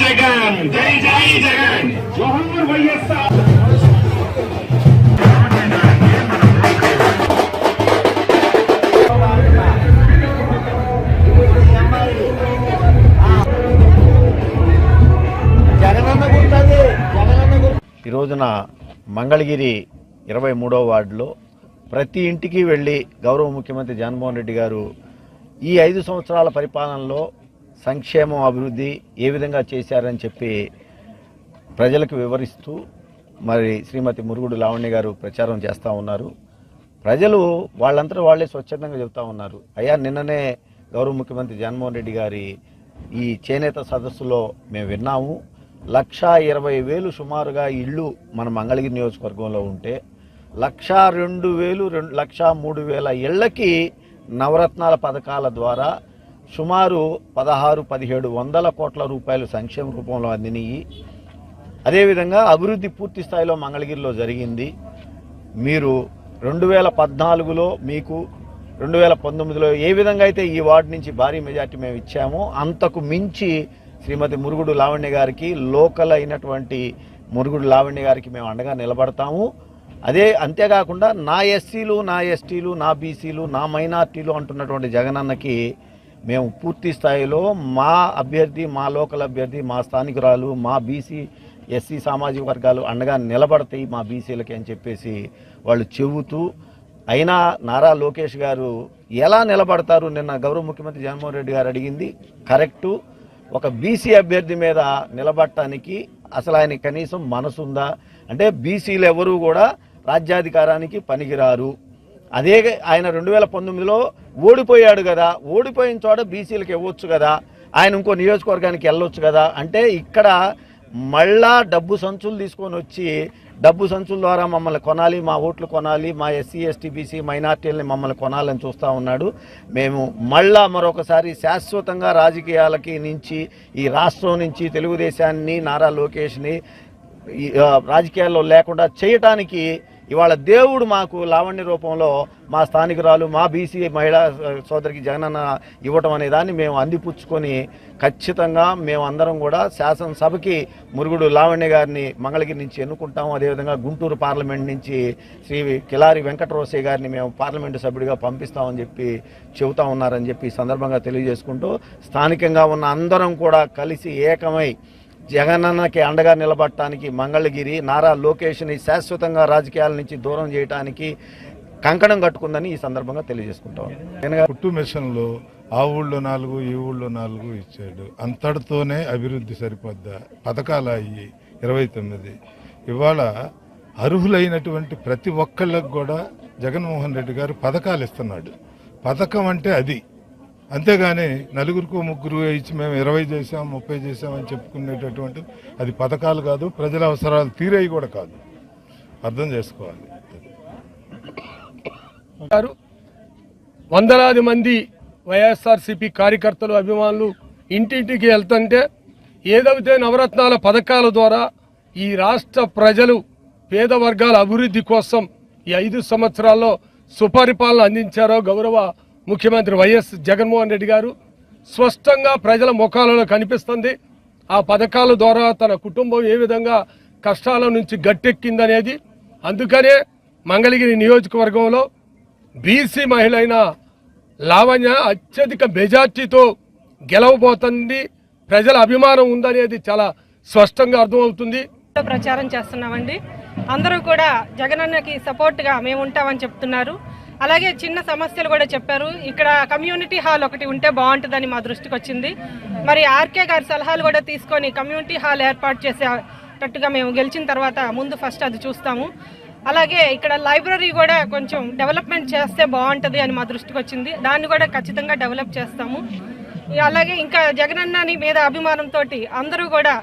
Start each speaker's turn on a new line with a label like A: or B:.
A: జగన్! జై జై జగన్! జోహర్ వైఎస్ఆర్
B: ఈ రోజున మంగళగిరి ఇరవై మూడవ వార్డులో ప్రతి ఇంటికి వెళ్ళి గౌరవ ముఖ్యమంత్రి జగన్మోహన్ రెడ్డి గారు ఈ ఐదు సంవత్సరాల పరిపాలనలో సంక్షేమం అభివృద్ధి ఏ విధంగా చేశారని చెప్పి ప్రజలకు వివరిస్తూ మరి శ్రీమతి మురుగుడు లావణ్య గారు ప్రచారం చేస్తూ ఉన్నారు. ప్రజలు వాళ్ళంతా వాళ్ళే స్వచ్ఛందంగా చెబుతా ఉన్నారు. అయ్యా నిన్ననే గౌరవ ముఖ్యమంత్రి జగన్మోహన్ రెడ్డి గారి ఈ చేనేత సదస్సులో మేము విన్నాము. లక్షా ఇరవై వేలు సుమారుగా ఇళ్ళు మన మంగళగిరి నియోజకవర్గంలో ఉంటే లక్షా రెండు వేలు రెండు లక్షా మూడు వేల ఇళ్ళకి నవరత్నాల పథకాల ద్వారా సుమారు పదహారు పదిహేడు వందల కోట్ల రూపాయలు సంక్షేమ రూపంలో అందినాయి. అదేవిధంగా అభివృద్ధి పూర్తి స్థాయిలో మంగళగిరిలో జరిగింది. మీరు రెండు వేల పద్నాలుగులో మీకు రెండు వేల పంతొమ్మిదిలో ఏ విధంగా అయితే ఈ వార్డు నుంచి భారీ మెజార్టీ మేము ఇచ్చామో అంతకు మించి శ్రీమతి మురుగుడు లావణ్య గారికి లోకల్ అయినటువంటి మురుగుడు లావణ్య గారికి మేము అండగా నిలబడతాము. అదే అంతేకాకుండా నా ఎస్సీలు నా ఎస్టీలు నా బీసీలు నా మైనార్టీలు అంటున్నటువంటి జగనన్నకి మేము పూర్తి స్థాయిలో మా అభ్యర్థి మా లోకల్ అభ్యర్థి మా స్థానికురాలు మా బీసీ ఎస్సీ సామాజిక వర్గాలు అండగా నిలబడతాయి మా బీసీలకి అని చెప్పేసి వాళ్ళు చెబుతూ అయినా నారా లోకేష్ గారు ఎలా నిలబడతారు నిన్న గౌరవ ముఖ్యమంత్రి జగన్మోహన్ రెడ్డి గారు అడిగింది. కరెక్టు. ఒక బీసీ అభ్యర్థి మీద నిలబడటానికి అసలు ఆయన కనీసం మనసుందా? అంటే బీసీలు ఎవరు కూడా రాజ్యాధికారానికి పనికిరారు. అదే ఆయన రెండు వేల పంతొమ్మిదిలో ఓడిపోయాడు కదా. ఓడిపోయిన చోట బీసీలకు ఇవ్వచ్చు కదా. ఆయన ఇంకో నియోజకవర్గానికి వెళ్ళొచ్చు కదా. అంటే ఇక్కడ మళ్ళా డబ్బు సంచులు తీసుకొని వచ్చి డబ్బు సంచుల ద్వారా మమ్మల్ని కొనాలి మా ఓట్లు కొనాలి మా ఎస్సీ ఎస్టీ బీసీ మైనార్టీలని మమ్మల్ని కొనాలని చూస్తూ ఉన్నాడు. మేము మళ్ళా మరొకసారి శాశ్వతంగా రాజకీయాలకి నుంచి ఈ రాష్ట్రం నుంచి తెలుగుదేశాన్ని నారా లోకేష్ని రాజకీయాల్లో లేకుండా చేయటానికి ఇవాళ దేవుడు మాకు లావణ్య రూపంలో మా స్థానికురాలు మా బీసీ మహిళా సోదరికి జగనన్న ఇవ్వటం అనే దాన్ని మేము అందిపుచ్చుకొని ఖచ్చితంగా మేమందరం కూడా శాసనసభకి మురుగుడు లావణ్య గారిని మంగళగిరి నుంచి ఎన్నుకుంటాము. అదేవిధంగా గుంటూరు పార్లమెంట్ నుంచి శ్రీ కిలారి వెంకటరోసయ్య గారిని మేము పార్లమెంటు సభ్యుడిగా పంపిస్తామని చెప్పి చెబుతా ఉన్నారని చెప్పి ఈ సందర్భంగా తెలియజేసుకుంటూ స్థానికంగా ఉన్న అందరం కూడా కలిసి ఏకమై జగనన్నకి అండగా నిలబడటానికి మంగళగిరి నారా లోకేష్ని శాశ్వతంగా రాజకీయాల నుంచి దూరం చేయడానికి కంకణం కట్టుకుందని ఈ సందర్భంగా తెలియజేసుకుంటాం నేను
C: మిషన్లో ఆ ఊళ్ళో నాలుగు ఈ ఊళ్ళో నాలుగు ఇచ్చాడు. అంతటితోనే అభివృద్ధి సరిపోద్దా? పథకాలు అయ్యి ఇరవై తొమ్మిది. ఇవాళ అర్హులైనటువంటి ప్రతి ఒక్కళ్ళకు కూడా జగన్మోహన్ రెడ్డి గారు పథకాలు ఇస్తున్నాడు. పథకం అంటే అది. అంతేగాని నలుగురికి ముగ్గురు ఇచ్చి మేము ఇరవై చేసాం ముప్పై చేసామని చెప్పుకునేటటువంటి అది పథకాలు కాదు ప్రజల అవసరాలు తీరేవి కూడా కాదు. అర్థం చేసుకోవాలి.
D: వందలాది మంది వైఎస్ఆర్సీపీ కార్యకర్తలు అభిమానులు ఇంటింటికి వెళ్తుంటే ఏదైతే నవరత్నాల పథకాల ద్వారా ఈ రాష్ట్ర ప్రజలు పేద వర్గాల అభివృద్ధి కోసం ఈ ఐదు సంవత్సరాల్లో సుపరిపాలన అందించారో గౌరవ ముఖ్యమంత్రి వైఎస్ జగన్మోహన్ రెడ్డి గారు స్పష్టంగా ప్రజల ముఖాలలో కనిపిస్తుంది. ఆ పథకాల ద్వారా తన కుటుంబం ఏ విధంగా కష్టాల నుంచి గట్టెక్కిందనేది. అందుకనే మంగళగిరి నియోజకవర్గంలో బీసీ మహిళ అయిన లావణ్య అత్యధిక మెజార్టీతో గెలవబోతుంది. ప్రజల అభిమానం ఉందనేది చాలా స్పష్టంగా అర్థమవుతుంది.
E: ప్రచారం చేస్తున్నామండి. అందరూ కూడా జగనన్నకి సపోర్ట్గా మేము ఉంటామని చెప్తున్నారు. అలాగే చిన్న సమస్యలు కూడా చెప్పారు. ఇక్కడ కమ్యూనిటీ హాల్ ఒకటి ఉంటే బాగుంటుందని మా దృష్టికి వచ్చింది. మరి ఆర్కే గారి సలహాలు కూడా తీసుకొని కమ్యూనిటీ హాల్ ఏర్పాటు చేసేటట్టుగా మేము గెలిచిన తర్వాత ముందు ఫస్ట్ అది చూస్తాము. అలాగే ఇక్కడ లైబ్రరీ కూడా కొంచెం డెవలప్మెంట్ చేస్తే బాగుంటుంది అని మా దృష్టికి వచ్చింది. దాన్ని కూడా ఖచ్చితంగా డెవలప్ చేస్తాము. అలాగే ఇంకా జగనన్నని మీద అభిమానంతో అందరూ కూడా